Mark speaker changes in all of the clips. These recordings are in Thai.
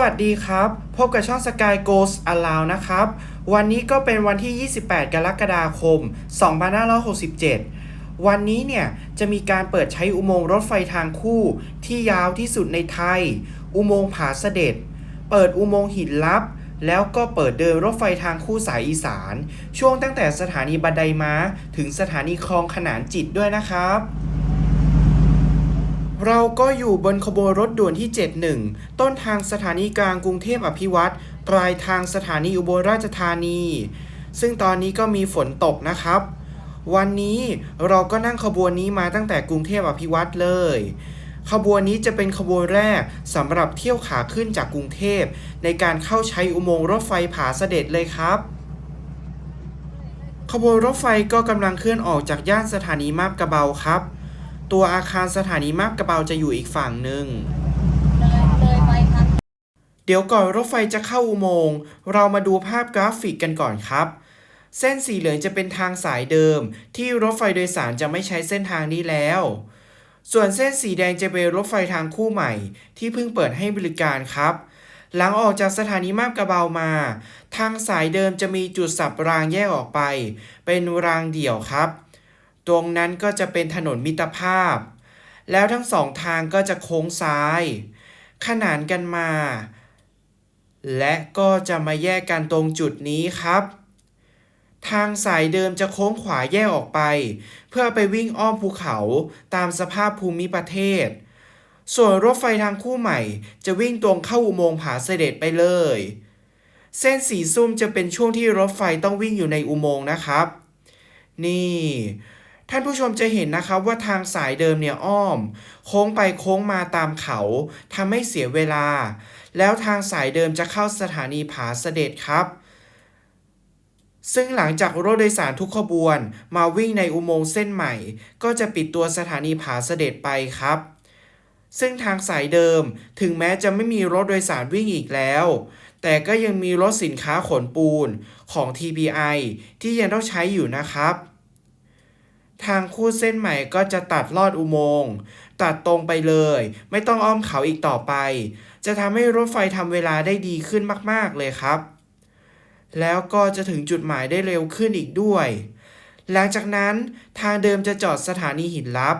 Speaker 1: วัสดีครับ พบกับช่อง Sky Goes Aloud นะครับ วันนี้ก็เป็นวันที่ 28 กรกฎาคม 2567 วันนี้เนี่ย จะมีการเปิดใช้อุโมงค์รถไฟทางคู่ที่ยาวที่สุดในไทย อุโมงค์ผาเสด็จ เปิดอุโมงค์หินลับ แล้วก็เปิดเดินรถไฟทางคู่สายอีสาน ช่วงตั้งแต่สถานีบันไดม้า ถึงสถานีคลองขนานจิตด้วยนะครับ เราก็อยู่บนขบวนรถด่วนที่ 71 ต้นทางสถานีกลางกรุงเทพอภิวัตรปลายทางสถานีอุบลราชธานี ซึ่งตอนนี้ก็มีฝนตกนะครับ วันนี้เราก็นั่งขบวนนี้มาตั้งแต่กรุงเทพอภิวัตรเลย ขบวนนี้จะเป็นขบวนแรกสำหรับเที่ยวขาขึ้นจากกรุงเทพ ในการเข้าใช้อุโมงค์รถไฟผาเสด็จเลยครับ ขบวนรถไฟก็กำลังเคลื่อนออกจากย่านสถานีมาบกระเบาครับ ตัวอาคารสถานีมาบกระเบาจะอยู่อีกฝั่งหนึ่ง
Speaker 2: เเดี๋
Speaker 1: ยวก่อนรถไฟจะเข้าอุโมงค์ เรามาดูภาพกราฟิกกันก่อนครับ เส้นสีเหลืองจะเป็นทางสายเดิม ที่รถไฟโดยสารจะไม่ใช้เส้นทางนี้แล้ว ส่วนเส้นสีแดงจะเป็นรถไฟทางคู่ใหม่ ที่เพิ่งเปิดให้บริการครับหลังออกจากสถานีมาบกระเบามา ทางสายเดิมจะมีจุดสับรางแยกออกไป เป็นรางเดี่ยวครับ ตรงนั้นก็จะเป็นถนนมิตรภาพ แล้วทั้งสองทางก็จะโค้งซ้าย ขนานกันมา และก็จะมาแยกกันตรงจุดนี้ครับ ทางสายเดิมจะโค้งขวาแยกออกไป เพื่อไปวิ่งอ้อมภูเขาตามสภาพภูมิประเทศ ส่วนรถไฟทางคู่ใหม่ จะวิ่งตรงเข้าอุโมงค์ผาเสด็จไปเลย เส้นสีส้มจะเป็นช่วงที่รถไฟต้องวิ่งอยู่ในอุโมงค์นะครับ นี่ ท่านผู้ชมจะเห็นนะครับว่าทางสายเดิมเนี่ยอ้อม โค้งไปโค้งมาตามเขาทำให้เสียเวลา แล้วทางสายเดิมจะเข้าสถานีผาเสด็จครับ ซึ่งหลังจากรถโดยสารทุกขบวน มาวิ่งในอุโมงค์เส้นใหม่ ก็จะปิดตัวสถานีผาเสด็จไปครับ ซึ่งทางสายเดิมถึงแม้จะไม่มีรถโดยสารวิ่งอีกแล้ว แต่ก็ยังมีรถสินค้าขนปูนของ TPI ที่ยังต้องใช้อยู่นะครับ ทางคู่เส้นใหม่ก็จะตัดลอดอุโมงค์ตัดตรงไปเลย ไม่ต้องอ้อมเขาอีกต่อไป จะทำให้รถไฟทำเวลาได้ดีขึ้นมาก ๆ เลยครับ แล้วก็จะถึงจุดหมายได้เร็วขึ้นอีกด้วย หลังจากนั้นทางเดิมจะจอดสถานีหินลับ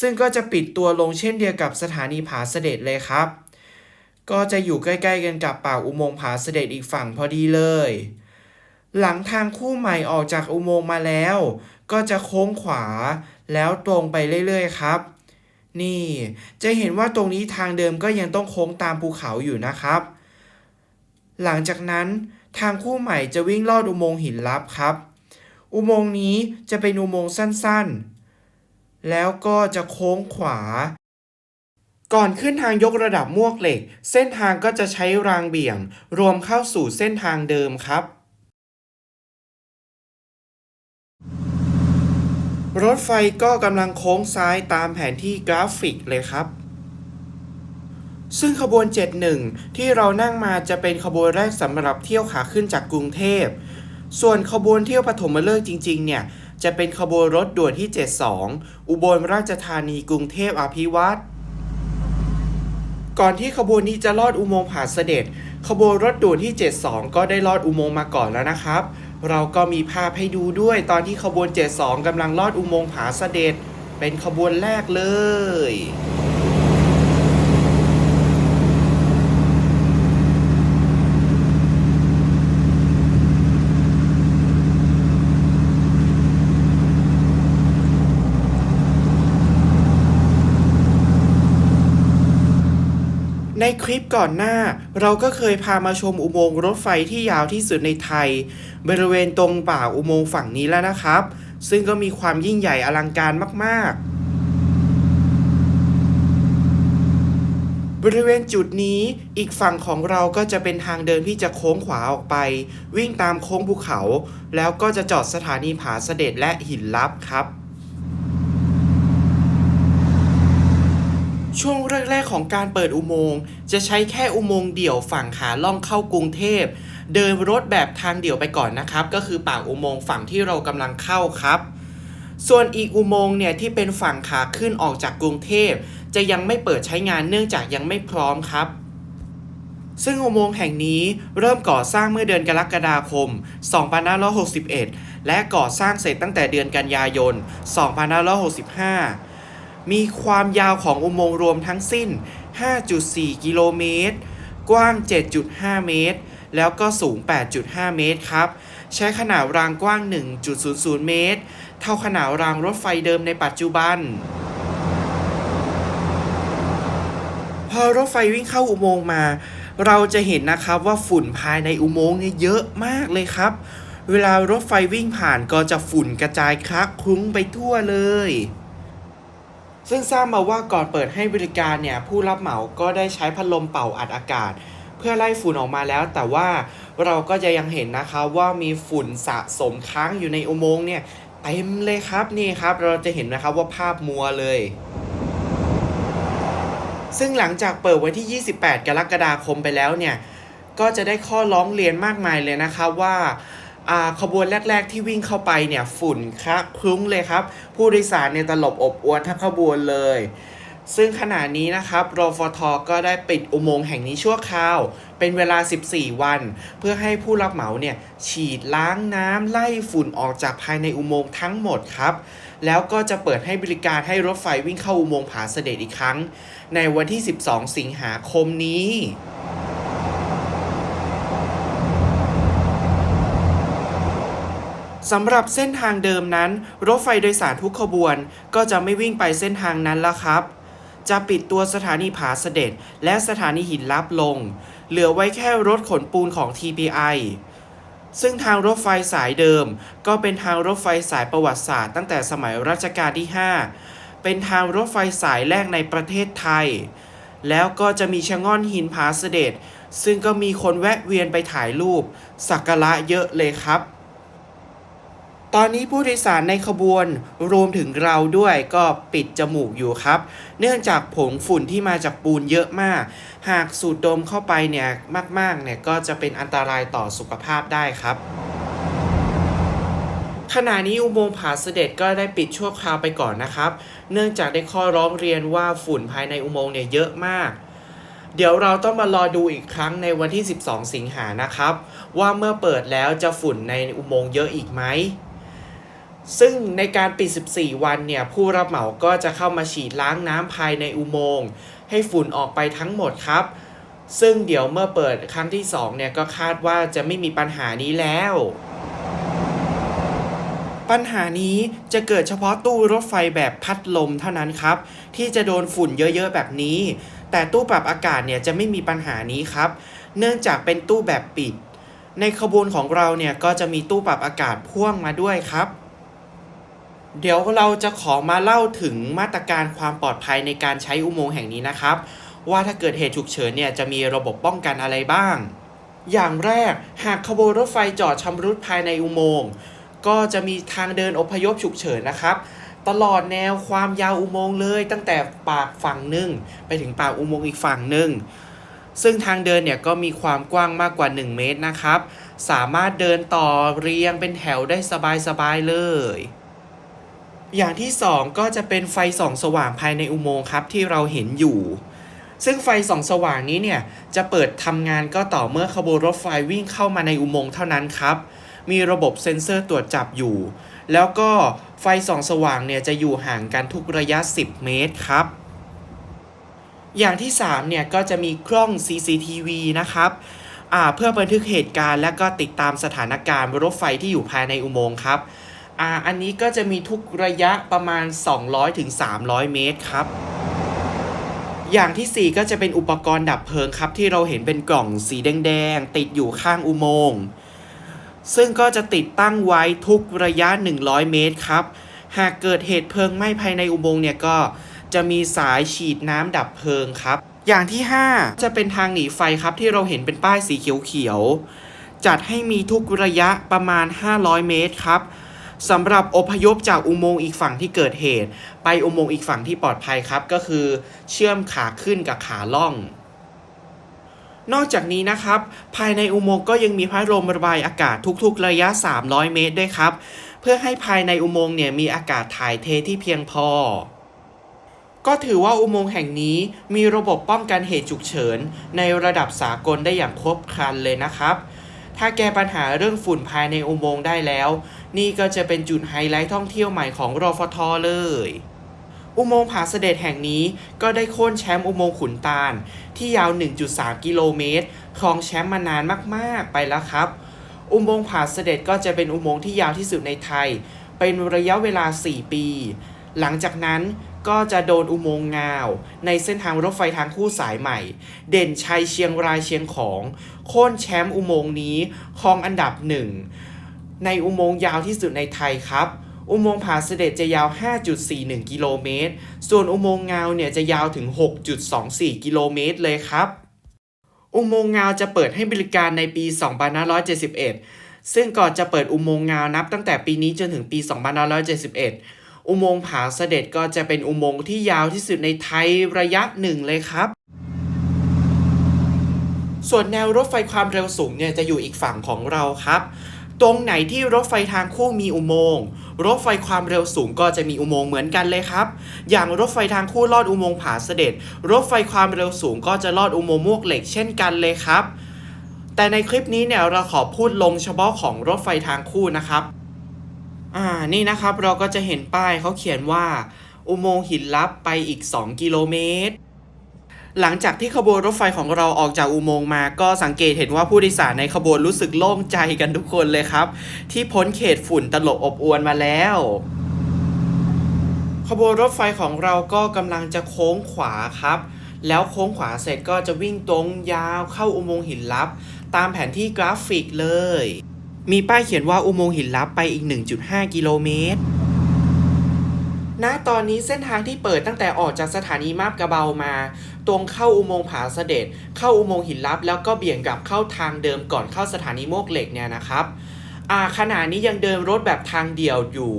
Speaker 1: ซึ่งก็จะปิดตัวลงเช่นเดียวกับสถานีผาเสด็จเลยครับ ก็จะอยู่ใกล้ ๆ กันกับปากอุโมงค์ผาเสด็จอีกฝั่งพอดีเลย หลังทางคู่ใหม่ออกจากอุโมงค์มาแล้ว ก็จะโค้งขวาแล้วตรงไปเรื่อยๆครับ นี่จะเห็นว่าตรงนี้ทางเดิมก็ยังต้องโค้งตามภูเขาอยู่นะครับ หลังจากนั้นทางคู่ใหม่จะวิ่งลอดอุโมงค์หินลับครับ อุโมงค์นี้จะเป็นอุโมงค์สั้นๆ แล้วก็จะโค้งขวา ก่อนขึ้นทางยกระดับมวกเหล็ก เส้นทางก็จะใช้รางเบี่ยง รวมเข้าสู่เส้นทางเดิมครับ รถไฟก็กำลังโค้งซ้ายตามแผนที่กราฟิกเลยครับ ซึ่งขบวน 71 ที่เรานั่งมาจะเป็นขบวนแรกสำหรับเที่ยวขาขึ้นจากกรุงเทพ ส่วนขบวนเที่ยวปฐมฤกษ์จริง ๆ เนี่ย จะเป็นขบวนรถด่วนที่ 72 อุบลราชธานีกรุงเทพอภิวัตรก่อนที่ขบวนนี้จะลอดอุโมงค์ผาเสด็จ ขบวนรถด่วนที่ 72 ก็ได้ลอดอุโมงค์มาก่อนแล้วนะครับ เราก็มีภาพให้ดูด้วยตอนที่ขบวน 72กำลังลอดอุโมงค์ผาเสด็จ เป็นขบวนแรกเลย ในคลิปก่อนหน้า เราก็เคยพามาชมอุโมงค์รถไฟที่ยาวที่สุดในไทย บริเวณตรงป่าอุโมงค์ฝั่งนี้แล้วนะครับ ซึ่งก็มีความยิ่งใหญ่อลังการมากๆบริเวณจุดนี้อีกฝั่งของเราก็จะเป็นทางเดินที่จะโค้งขวาออกไป วิ่งตามโค้งภูเขา แล้วก็จะจอดสถานีผาเสด็จและหินลับครับ ช่วงแรกๆของการเปิดอุโมงค์จะใช้แค่อุโมงค์เดี่ยวฝั่งขาล่องเข้ากรุงเทพ เดินรถแบบทางเดี่ยวไปก่อนนะครับ ก็คือปากอุโมงค์ฝั่งที่เรากำลังเข้าครับ ส่วนอีกอุโมงค์เนี่ยที่เป็นฝั่งขาขึ้นออกจากกรุงเทพ จะยังไม่เปิดใช้งานเนื่องจากยังไม่พร้อมครับซึ่งอุโมงค์แห่งนี้เริ่มก่อสร้างเมื่อเดือนกรกฎาคม 2561 และก่อสร้างเสร็จตั้งแต่เดือนกันยายน 2565 มีความยาวของอุโมงค์รวมทั้งสิ้น 5.4 กิโลเมตร กว้าง 7.5 เมตร แล้วก็สูง 8.5 เมตรครับ ใช้ขนาดรางกว้าง 1.00 เมตร เท่าขนาดรางรถไฟเดิมในปัจจุบัน พอรถไฟวิ่งเข้าอุโมงค์มา เราจะเห็นนะครับว่าฝุ่นภายในอุโมงค์เนี่ยเยอะมากเลยครับ เวลารถไฟวิ่งผ่านก็จะฝุ่นกระจายคลักคลุ้งไปทั่วเลย ซึ่งทราบมาว่าก่อนเปิดให้บริการเนี่ยผู้รับเหมาก็ได้ใช้พัดลมเป่าอัดอากาศ เพื่อไล่ฝุ่นออกมาแล้ว แต่ว่าเราก็จะยังเห็นนะคะว่ามีฝุ่นสะสมค้างอยู่ในอุโมงค์เนี่ยเต็มเลยครับนี่ครับ เราจะเห็นนะครับว่าภาพมัวเลย ซึ่งหลังจากเปิดวันที่ 28 กรกฎาคมไปแล้วเนี่ยก็จะได้ข้อร้องเรียนมากมายเลยนะครับว่าอ่า ขบวนแรก ๆ ที่วิ่งเข้าไปเนี่ยฝุ่นคละคลุ้งเลยครับ ผู้โดยสารเนี่ยตลบอบอวนทั้งขบวนเลย ซึ่งขณะนี้นะครับรฟทก็ได้ปิดอุโมงค์แห่งนี้ชั่วคราว เป็นเวลา 14 วัน เพื่อให้ผู้รับเหมาเนี่ยฉีดล้างน้ำไล่ฝุ่นออกจากภายในอุโมงค์ทั้งหมดครับ แล้วก็จะเปิดให้บริการให้รถไฟวิ่งเข้าอุโมงค์ผาเสด็จอีกครั้ง ในวันที่ 12 สิงหาคมนี้ สำหรับเส้นทางเดิมนั้น รถไฟโดยสารทุกขบวน ก็จะไม่วิ่งไปเส้นทางนั้นแล้วครับ จะปิดตัวสถานีผาเสด็จ และสถานีหินลับลง เหลือไว้แค่รถขนปูนของ TPI ซึ่งทางรถไฟสายเดิม ก็เป็นทางรถไฟสายประวัติศาสตร์ตั้งแต่สมัยรัชกาลที่ 5 เป็นทางรถไฟสายแรกในประเทศไทย แล้วก็จะมีชะง่อนหินผาเสด็จ ซึ่งก็มีคนแวะเวียนไปถ่ายรูปสักการะเยอะเลยครับ ตอนนี้ผู้โดยสารในขบวนรวมถึงเราด้วยก็ปิดจมูกอยู่ครับ เนื่องจากผงฝุ่นที่มาจากปูนเยอะมาก หากสูดดมเข้าไปเนี่ยมากๆเนี่ยก็จะเป็นอันตรายต่อสุขภาพได้ครับขณะนี้อุโมงค์ผาเสด็จก็ได้ปิดชั่วคราวไปก่อนนะครับ เนื่องจากได้ข้อร้องเรียนว่าฝุ่นภายในอุโมงค์เนี่ยเยอะมาก เดี๋ยวเราต้องมารอดูอีกครั้งในวันที่ 12 สิงหานะครับ ว่าเมื่อเปิดแล้วจะฝุ่นในอุโมงค์เยอะอีกไหม ซึ่งในการปิด 14 วันเนี่ย ผู้รับเหมาก็จะเข้ามาฉีดล้างน้ำภายในอุโมงค์ ให้ฝุ่นออกไปทั้งหมดครับ ซึ่งเดี๋ยวเมื่อเปิดครั้งที่ 2 เนี่ย ก็คาดว่าจะไม่มีปัญหานี้แล้ว ปัญหานี้จะเกิดเฉพาะตู้รถไฟแบบพัดลมเท่านั้นครับ ที่จะโดนฝุ่นเยอะๆแบบนี้ แต่ตู้ปรับอากาศเนี่ยจะไม่มีปัญหานี้ครับ เนื่องจากเป็นตู้แบบปิด ในขบวนของเราเนี่ยก็จะมีตู้ปรับอากาศพ่วงมาด้วยครับ เดี๋ยวเราจะขอมาเล่าถึงมาตรการความปลอดภัยในการใช้อุโมงค์แห่งนี้นะครับ ว่าถ้าเกิดเหตุฉุกเฉินเนี่ยจะมีระบบป้องกันอะไรบ้าง อย่างแรกหากขบวนรถไฟจอดชำรุดภายในอุโมงค์ก็จะมีทางเดินอพยพฉุกเฉินนะครับ ตลอดแนวความยาวอุโมงค์เลย ตั้งแต่ปากฝั่งหนึ่งไปถึงปากอุโมงค์อีกฝั่งหนึ่งซึ่งทางเดินเนี่ยก็มีความกว้างมากกว่า 1 เมตรนะครับ สามารถเดินต่อเรียงเป็นแถวได้สบายๆเลย อย่างที่ 2 ก็จะเป็นไฟส่องสว่างภายในอุโมงค์ครับที่เราเห็นอยู่ ซึ่งไฟส่องสว่างนี้เนี่ยจะเปิดทำงานก็ต่อเมื่อขบวนรถไฟวิ่งเข้ามาในอุโมงค์เท่านั้นครับ มีระบบเซ็นเซอร์ตรวจจับอยู่ แล้วก็ไฟส่องสว่างเนี่ยจะอยู่ห่างกันทุกระยะ 10 เมตรครับ อย่างที่3เนี่ยก็จะมีกล้อง CCTV นะครับเพื่อบันทึกเหตุการณ์และก็ติดตามสถานการณ์รถไฟที่อยู่ภายในอุโมงค์ครับ อ่าอันนี้ก็จะมีทุกระยะประมาณ 200-300เมตรครับ อย่างทีสี่ 4 ก็จะเป็นอุปกรณ์ดับเพลิงครับ ที่เราเห็นเป็นกล่องสีแดงๆ ติดอยู่ข้างอุโมงค์ซึ่งก็จะติดตั้งไว้ทุกระยะ 100 เมตรครับ หากเกิดเหตุเพลิงไหม้ภายในอุโมงค์เนี่ยก็จะมีสายฉีดน้ำดับเพลิงครับ อย่างที่ 5 จะเป็นทางหนีไฟครับที่เราเห็นเป็นป้ายสีเขียวๆจัดให้มีทุกระยะประมาณ 500 เมตรครับ สำหรับอพยพจากอุโมงค์อีกฝั่งที่เกิดเหตุ ไปอุโมงค์อีกฝั่งที่ปลอดภัยครับ ก็คือเชื่อมขาขึ้นกับขาล่อง นอกจากนี้นะครับ ภายในอุโมงค์ก็ยังมีพัดลมระบายอากาศทุกๆ ระยะ 300 เมตรด้วยครับ เพื่อให้ภายในอุโมงค์เนี่ยมีอากาศถ่ายเทที่เพียงพอก็ถือว่าอุโมงค์แห่งนี้มีระบบป้องกันเหตุฉุกเฉิน ในระดับสากลได้อย่างครบครันเลยนะครับ ถ้าแก้ปัญหาเรื่องฝุ่นภายในอุโมงค์ได้แล้ว นี่ก็จะเป็นจุดไฮไลท์ท่องเที่ยวใหม่ของรอฟทเลย อุโมงค์ผาเสด็จแห่งนี้ก็ได้โค่นแชมป์อุโมงค์ขุนตาล ที่ยาว 1.3 กิโลเมตรครองแชมป์มานานมากๆไปแล้วครับ อุโมงค์ผาเสด็จก็จะเป็นอุโมงค์ที่ยาวที่สุดในไทย เป็นระยะเวลา 4 ปี หลังจากนั้นก็จะโดนอุโมงค์งาว ในเส้นทางรถไฟทางคู่สายใหม่ เด่นชัยเชียงรายเชียงของ โค่นแชมป์อุโมงค์นี้ครองอันดับหนึ่งในอุโมงค์ยาวที่สุดในไทยครับ อุโมงค์ผาเสด็จจะยาว 5.41 กิโลเมตร ส่วนอุโมงค์งาเนี่ยจะยาวถึง 6.24 กิโลเมตรเลยครับ อุโมงค์งาจะเปิดให้บริการในปี 2571 ซึ่งก่อนจะเปิดอุโมงค์งานับตั้งแต่ปีนี้จนถึงปี 2571 อุโมงค์ผาเสด็จก็จะเป็นอุโมงค์ที่ยาวที่สุดในไทยระยะหนึ่งเลยครับ ส่วนแนวรถไฟความเร็วสูงเนี่ยจะอยู่อีกฝั่งของเราครับ ตรงไหนที่รถไฟทางคู่มีอุโมงค์รถไฟความเร็วสูงก็จะมีอุโมงค์เหมือนกันเลยครับ อย่างรถไฟทางคู่ลอดอุโมงค์ผาเสด็จ รถไฟความเร็วสูงก็จะลอดอุโมงค์มวกเหล็กเช่นกันเลยครับ แต่ในคลิปนี้เนี่ยเราขอพูดลงเฉพาะของรถไฟทางคู่นะครับ อ่า นี่นะครับเราก็จะเห็นป้ายเขาเขียนว่า อุโมงค์หินลับไปอีก 2 กิโลเมตร หลังจากที่ขบวนรถไฟของเราออกจากอุโมงค์มา ก็สังเกตเห็นว่าผู้โดยสารในขบวนรู้สึกโล่งใจกันทุกคนเลยครับ ที่พ้นเขตฝุ่นตลบอบอวนมาแล้ว ขบวนรถไฟของเราก็กำลังจะโค้งขวาครับ แล้วโค้งขวาเสร็จก็จะวิ่งตรงยาวเข้าอุโมงค์หินลับ ตามแผนที่กราฟิกเลย มีป้ายเขียนว่าอุโมงค์หินลับไปอีก 1.5 กิโลเมตรณตอนนี้เส้นทางที่เปิดตั้งแต่ออกจากสถานีมาบกระเบามา ตรงเข้าอุโมงค์ผาเสด็จ เข้าอุโมงค์หินลับ แล้วก็เบี่ยงกลับเข้าทางเดิมก่อนเข้าสถานีโมกเหล็กเนี่ยนะครับอ่าขณะนี้ยังเดินรถแบบทางเดี่ยวอยู่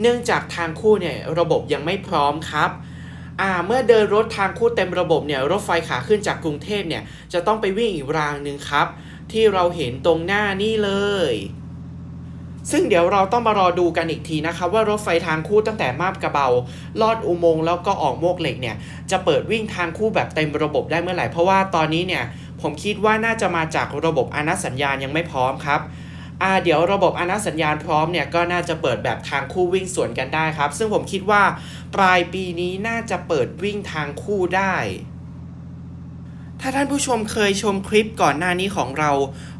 Speaker 1: เนื่องจากทางคู่เนี่ยระบบยังไม่พร้อมครับเมื่อเดินรถทางคู่เต็มระบบเนี่ยรถไฟขาขึ้นจากกรุงเทพเนี่ยจะต้องไปวิ่งอีกรางหนึ่งครับ ที่เราเห็นตรงหน้านี่เลย ซึ่งเดี๋ยวเราต้องมารอดูกันอีกทีนะครับว่ารถไฟทางคู่ตั้งแต่มาบกระเบา ลอดอุโมงค์แล้วก็ออกโมกเหล็กเนี่ยจะเปิดวิ่งทางคู่แบบเต็มระบบได้เมื่อไหร่ เพราะว่าตอนนี้เนี่ยผมคิดว่าน่าจะมาจากระบบอนัตสัญญาณยังไม่พร้อมครับอ่าเดี๋ยวระบบอนัตสัญญาณพร้อมเนี่ยก็น่าจะเปิดแบบทางคู่วิ่งสวนกันได้ครับ ซึ่งผมคิดว่าปลายปีนี้น่าจะเปิดวิ่งทางคู่ได้ ถ้าท่านผู้ชมเคยชมคลิปก่อนหน้านี้ของเรา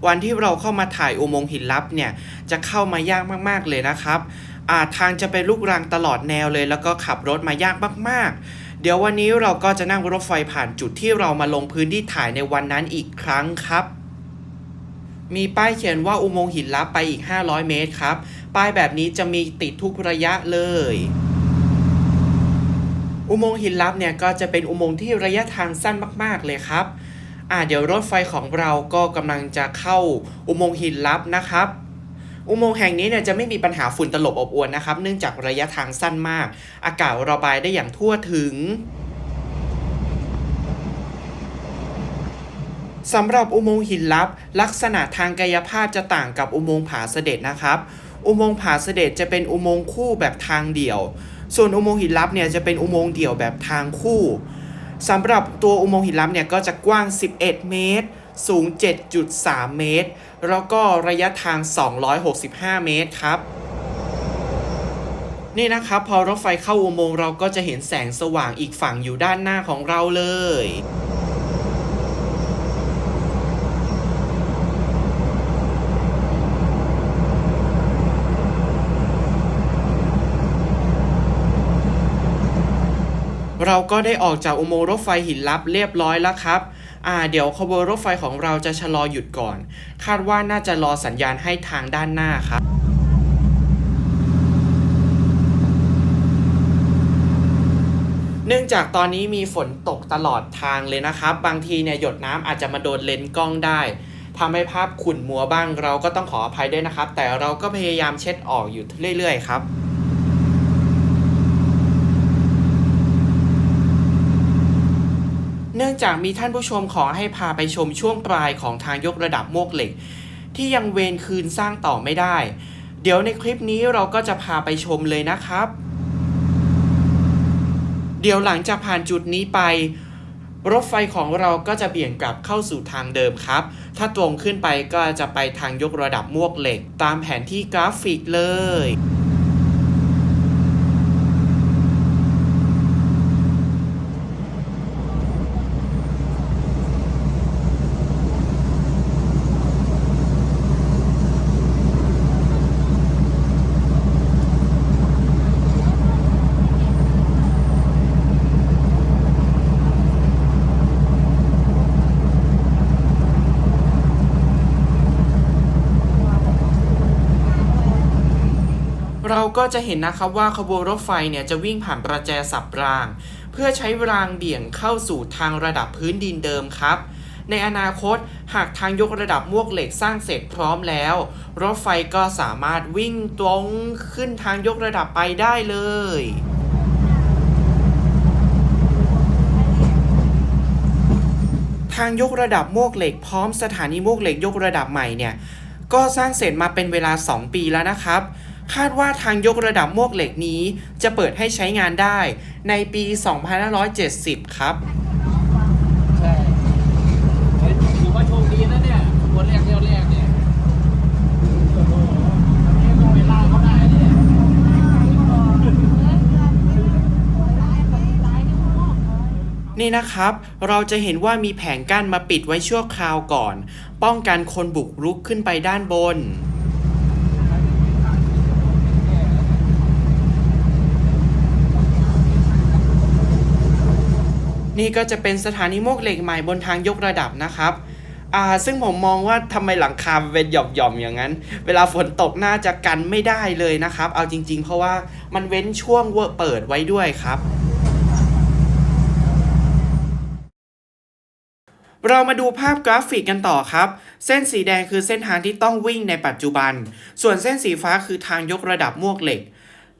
Speaker 1: วันที่เราเข้ามาถ่ายอุโมงค์หินลับเนี่ย จะเข้ามายากมากๆเลยนะครับอาทางจะเป็นลูกรังตลอดแนวเลย แล้วก็ขับรถมายากมากๆ เดี๋ยววันนี้เราก็จะนั่งรถไฟผ่านจุดที่เรามาลงพื้นที่ถ่ายในวันนั้นอีกครั้งครับ มีป้ายเขียนว่าอุโมงค์หินลับไปอีก 500 เมตรครับ ป้ายแบบนี้จะมีติดทุกระยะเลย อุโมงค์หินลับเนี่ยก็จะเป็นอุโมงค์ที่ระยะทางสั้นมาก ๆ เลยครับอ่าเดี๋ยวรถไฟของเราก็กำลังจะเข้าอุโมงค์หินลับนะครับ อุโมงค์แห่งนี้เนี่ยจะไม่มีปัญหาฝุ่นตลบอบอวนนะครับ เนื่องจากระยะทางสั้นมาก อากาศระบายได้อย่างทั่วถึงสำหรับอุโมงค์หินลับ ลักษณะทางกายภาพจะต่างกับอุโมงค์ผาเสด็จนะครับ อุโมงค์ผาเสด็จจะเป็นอุโมงค์คู่แบบทางเดี่ยว ส่วนอุโมงค์หินลับเนี่ยจะเป็นอุโมงค์เดี่ยวแบบทางคู่สำหรับตัวอุโมงค์หินลับเนี่ยก็จะกว้าง 11 เมตร สูง 7.3 เมตร แล้วก็ระยะทาง 265 เมตรครับ นี่นะครับ พอรถไฟเข้าอุโมงค์เราก็จะเห็นแสงสว่างอีกฝั่งอยู่ด้านหน้าของเราเลย เราก็ได้ออกจากอุโมงค์รถไฟหินลับเรียบร้อยแล้วครับอ่าเดี๋ยวขบวนรถไฟของเราจะชะลอหยุดก่อน คาดว่าน่าจะรอสัญญาณให้ทางด้านหน้าครับเนื่องจากตอนนี้มีฝนตกตลอดทางเลยนะครับ บางทีเนี่ยหยดน้ำอาจจะมาโดนเลนส์กล้องได้ทำให้ภาพขุ่นมัวบ้างเราก็ต้องขออภัยด้วยนะครับ แต่เราก็พยายามเช็ดออกอยู่เรื่อยๆครับ เนื่องจากมีท่านผู้ชมขอให้พาไปชมช่วงปลายของทางยกระดับโมกเหล็ก ที่ยังเวนคืนสร้างต่อไม่ได้ เดี๋ยวในคลิปนี้เราก็จะพาไปชมเลยนะครับ เดี๋ยวหลังจากผ่านจุดนี้ไป รถไฟของเราก็จะเบี่ยงกลับเข้าสู่ทางเดิมครับ ถ้าตรงขึ้นไปก็จะไปทางยกระดับมวกเหล็ก ตามแผนที่กราฟิกเลย ก็จะเห็นนะครับว่าขบวนรถไฟเนี่ยจะวิ่งผ่านประแจสับราง เพื่อใช้รางเบี่ยงเข้าสู่ทางระดับพื้นดินเดิมครับ ในอนาคตหากทางยกระดับมวกเหล็กสร้างเสร็จพร้อมแล้ว รถไฟก็สามารถวิ่งตรงขึ้นทางยกระดับไปได้เลยทางยกระดับมวกเหล็กพร้อมสถานีมวกเหล็กยกระดับใหม่เนี่ย ก็สร้างเสร็จมาเป็นเวลา 2 ปีแล้วนะครับ คาดว่าทางยกระดับมวกเหล็กนี้ จะเปิดให้ใช้งานได้ในปี 2570 ครับ
Speaker 3: ใช่เฮ้ยถือว่าโชคดีนะเนี่ยคนแรกเที่ยวแรกเนี่ยเวลาเขาได้เนี่ย
Speaker 1: นี่นะครับ เราจะเห็นว่ามีแผงกั้นมาปิดไว้ชั่วคราวก่อน ป้องกันคนบุกรุกขึ้นไปด้านบน นี่ก็จะเป็นสถานีโมกเหล็กใหม่บนทางยกระดับนะครับอ่าซึ่งผมมองว่าทำไมหลังคาเป็นหย่อมๆอย่างนั้น เวลาฝนตกน่าจะกันไม่ได้เลยนะครับ เอาจริง ๆ เพราะว่ามันเว้นช่วงเวอร์เปิดไว้ด้วยครับเรามาดูภาพกราฟิกกันต่อครับ เส้นสีแดงคือเส้นทางที่ต้องวิ่งในปัจจุบัน ส่วนเส้นสีฟ้าคือทางยกระดับมวกเหล็ก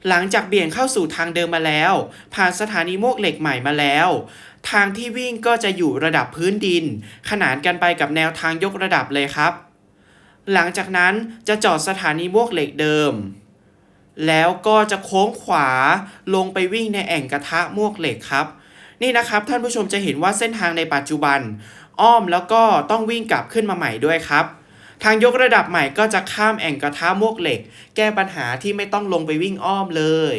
Speaker 1: หลังจากเบี่ยงเข้าสู่ทางเดิมมาแล้ว ผ่านสถานีมวกเหล็กใหม่มาแล้ว ทางที่วิ่งก็จะอยู่ระดับพื้นดิน ขนานกันไปกับแนวทางยกระดับเลยครับ หลังจากนั้นจะจอดสถานีมวกเหล็กเดิม แล้วก็จะโค้งขวาลงไปวิ่งในแอ่งกระทะมวกเหล็กครับ นี่นะครับท่านผู้ชมจะเห็นว่าเส้นทางในปัจจุบัน อ้อมแล้วก็ต้องวิ่งกลับขึ้นมาใหม่ด้วยครับทางยกระดับใหม่ก็จะข้ามแอ่งกระทะมวกเหล็ก แก้ปัญหาที่ไม่ต้องลงไปวิ่งอ้อมเลย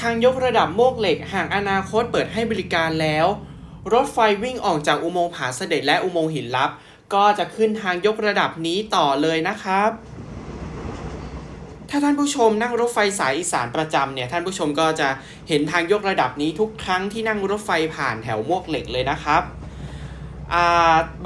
Speaker 1: ทางยกระดับโมกเหล็กห่างอนาคตเปิดให้บริการแล้ว รถไฟวิ่งออกจากอุโมงค์ผาเสด็จและอุโมงค์หินลับ ก็จะขึ้นทางยกระดับนี้ต่อเลยนะครับ ถ้าท่านผู้ชมนั่งรถไฟสายอีสานประจำเนี่ยท่านผู้ชมก็จะเห็นทางยกระดับนี้ทุกครั้งที่นั่งรถไฟผ่านแถวมวกเหล็กเลยนะครับ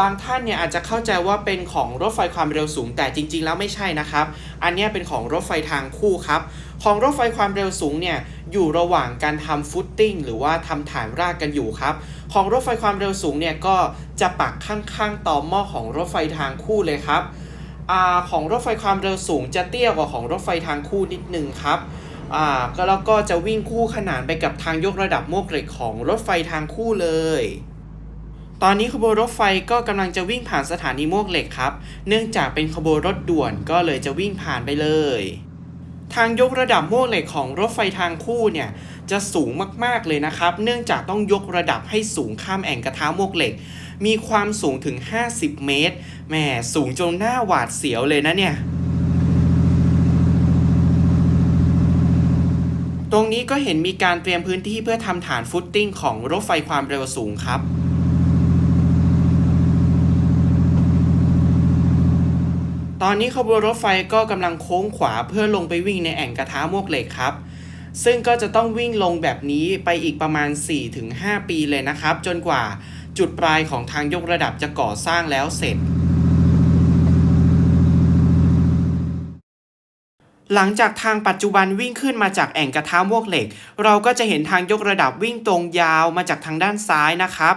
Speaker 1: บางท่านเนี่ยอาจจะเข้าใจว่าเป็นของรถไฟความเร็วสูง แต่จริง ๆ แล้วไม่ใช่นะครับ อันนี้เป็นของรถไฟทางคู่ครับ ของรถไฟความเร็วสูงเนี่ยอยู่ระหว่างการทำฟุตติ้งหรือว่าทำฐานรากกันอยู่ครับ ของรถไฟความเร็วสูงเนี่ยก็จะปักข้างๆต่อหม้อของรถไฟทางคู่เลยครับอของรถไฟความเร็วสูงจะเตี้ยกว่าของรถไฟทางคู่นิดนึงครับอ่าก็แล้วก็จะวิ่งคู่ขนานไปกับทางยกระดับโมกเหล็กของรถไฟทางคู่เลย ตอนนี้ขบวนรถไฟก็กำลังจะวิ่งผ่านสถานีโมกเหล็กครับ เนื่องจากเป็นขบวนรถด่วนก็เลยจะวิ่งผ่านไปเลย ทางยกระดับโมกเหล็กของรถไฟทางคู่เนี่ยจะสูงมากๆเลยนะครับ เนื่องจากต้องยกระดับให้สูงข้ามแอ่งกระทะโมกเหล็ก มีความสูงถึง 50 เมตรแหมสูงจนหน้าหวาดเสียวเลยนะเนี่ยตรงนี้ก็เห็นมีการเตรียมพื้นที่เพื่อทำฐานฟุตติ้งของรถไฟความเร็วสูงครับ ตอนนี้ขบวนรถไฟก็กำลังโค้งขวาเพื่อลงไปวิ่งในแอ่งกระทะมวกเหล็กครับ ซึ่งก็จะต้องวิ่งลงแบบนี้ไปอีกประมาณ 4-5 ปีเลยนะครับ จนกว่าจุดปลายของทางยกระดับจะก่อสร้างแล้วเสร็จ หลังจากทางปัจจุบันวิ่งขึ้นมาจากแอ่งกระทะมวกเหล็ก เราก็จะเห็นทางยกระดับวิ่งตรงยาวมาจากทางด้านซ้ายนะครับ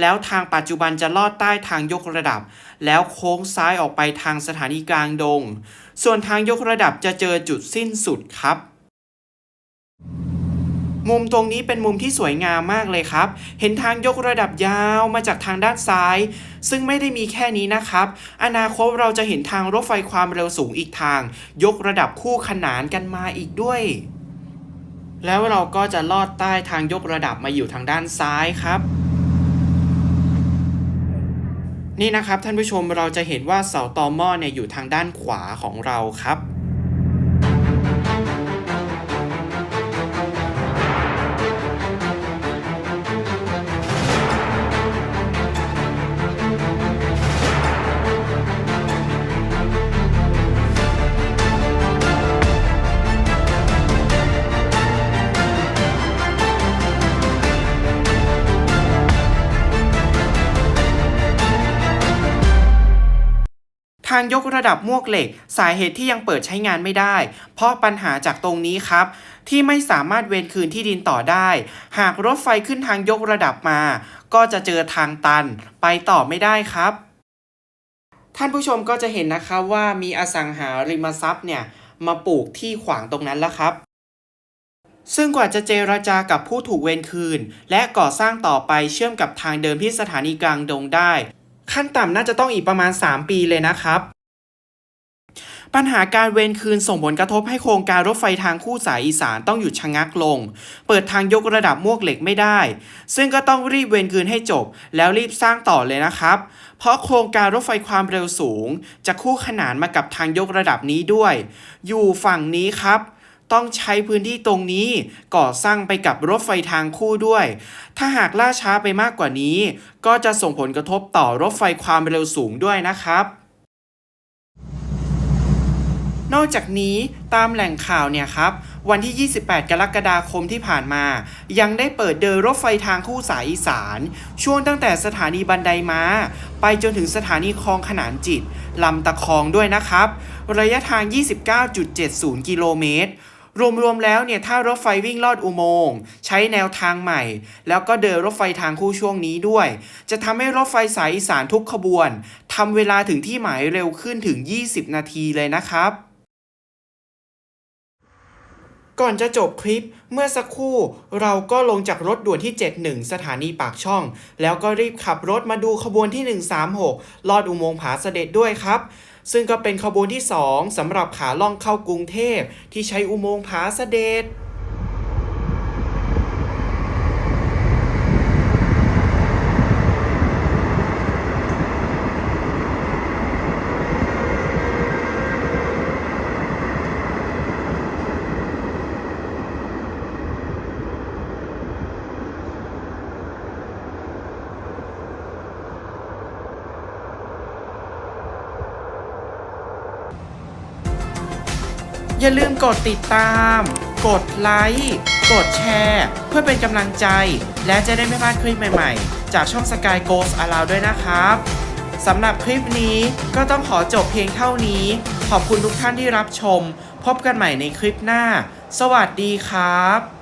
Speaker 1: แล้วทางปัจจุบันจะลอดใต้ทางยกระดับ แล้วโค้งซ้ายออกไปทางสถานีกลางดง ส่วนทางยกระดับจะเจอจุดสิ้นสุดครับ มุมตรงนี้เป็นมุมที่สวยงามมากเลยครับ เห็นทางยกระดับยาวมาจากทางด้านซ้าย ซึ่งไม่ได้มีแค่นี้นะครับ อนาคตเราจะเห็นทางรถไฟความเร็วสูงอีกทาง ยกระดับคู่ขนานกันมาอีกด้วย แล้วเราก็จะลอดใต้ทางยกระดับมาอยู่ทางด้านซ้ายครับ นี่นะครับท่านผู้ชมเราจะเห็นว่าเสาตอหม้อเนี่ยอยู่ทางด้านขวาของเราครับางยกระดับมวกเหล็ก สาเหตุที่ยังเปิดใช้งานไม่ได้ เพราะปัญหาจากตรงนี้ครับ ที่ไม่สามารถเวนคืนที่ดินต่อได้ หากรถไฟขึ้นทางยกระดับมา ก็จะเจอทางตัน ไปต่อไม่ได้ครับ ท่านผู้ชมก็จะเห็นนะครับว่ามีอสังหาริมทรัพย์เนี่ยมาปลูกที่ขวางตรงนั้นแล้วครับซึ่งกว่าจะเจรจากับผู้ถูกเวรคืน และก่อสร้างต่อไปเชื่อมกับทางเดิมที่สถานีกลางดงได้ ขั้นต่ำน่าจะต้องอีกประมาณ 3 ปีเลยนะครับ ปัญหาการเวรคืนส่งผลกระทบให้โครงการรถไฟทางคู่สายอีสานต้องหยุดชะงักลง เปิดทางยกระดับมวกเหล็กไม่ได้ ซึ่งก็ต้องรีบเวรคืนให้จบ แล้วรีบสร้างต่อเลยนะครับ เพราะโครงการรถไฟความเร็วสูง จะคู่ขนานมากับทางยกระดับนี้ด้วย อยู่ฝั่งนี้ครับ ต้องใช้พื้นที่ตรงนี้ก่อสร้างไปกับรถไฟทางคู่ด้วย ถ้าหากล่าช้าไปมากกว่านี้ ก็จะส่งผลกระทบต่อรถไฟความเร็วสูงด้วยนะครับ นอกจากนี้ตามแหล่งข่าวเนี่ยครับ วันที่ 28 กรกฎาคมที่ผ่านมา ยังได้เปิดเดินรถไฟทางคู่สายอีสาน ช่วงตั้งแต่สถานีบันไดม้าไปจนถึงสถานีคลองขนานจิตลำตะคองด้วยนะครับ ระยะทาง 29.70 กิโลเมตร รวมๆแล้วเนี่ยถ้ารถไฟวิ่งลอดอุโมงค์ใช้แนวทางใหม่ แล้วก็เดินรถไฟทางคู่ช่วงนี้ด้วย จะทำให้รถไฟสายอีสานทุกขบวนทำเวลาถึงที่หมายเร็วขึ้นถึง 20 นาทีเลยนะครับก่อนจะจบคลิปเมื่อสักครู่ เราก็ลงจากรถด่วนที่ 71 สถานีปากช่อง แล้วก็รีบขับรถมาดูขบวนที่ 136 ลอดอุโมงค์ผาเสด็จด้วยครับ ซึ่งก็เป็นขบวนที่ 2สำหรับขาล่องเข้ากรุงเทพที่ใช้อุโมงค์ผาเสด็จ อย่าลืมกดติดตาม กดไลค์ กดแชร์ เพื่อเป็นกำลังใจ และจะได้ไม่พลาดคลิปใหม่ๆ จากช่อง Sky Ghost a l o u ด้วยนะครับสำหรับคลิปนี้ก็ต้องขอจบเพียงเท่านี้ ขอบคุณทุกท่านที่รับชม พบกันใหม่ในคลิปหน้า สวัสดีครับ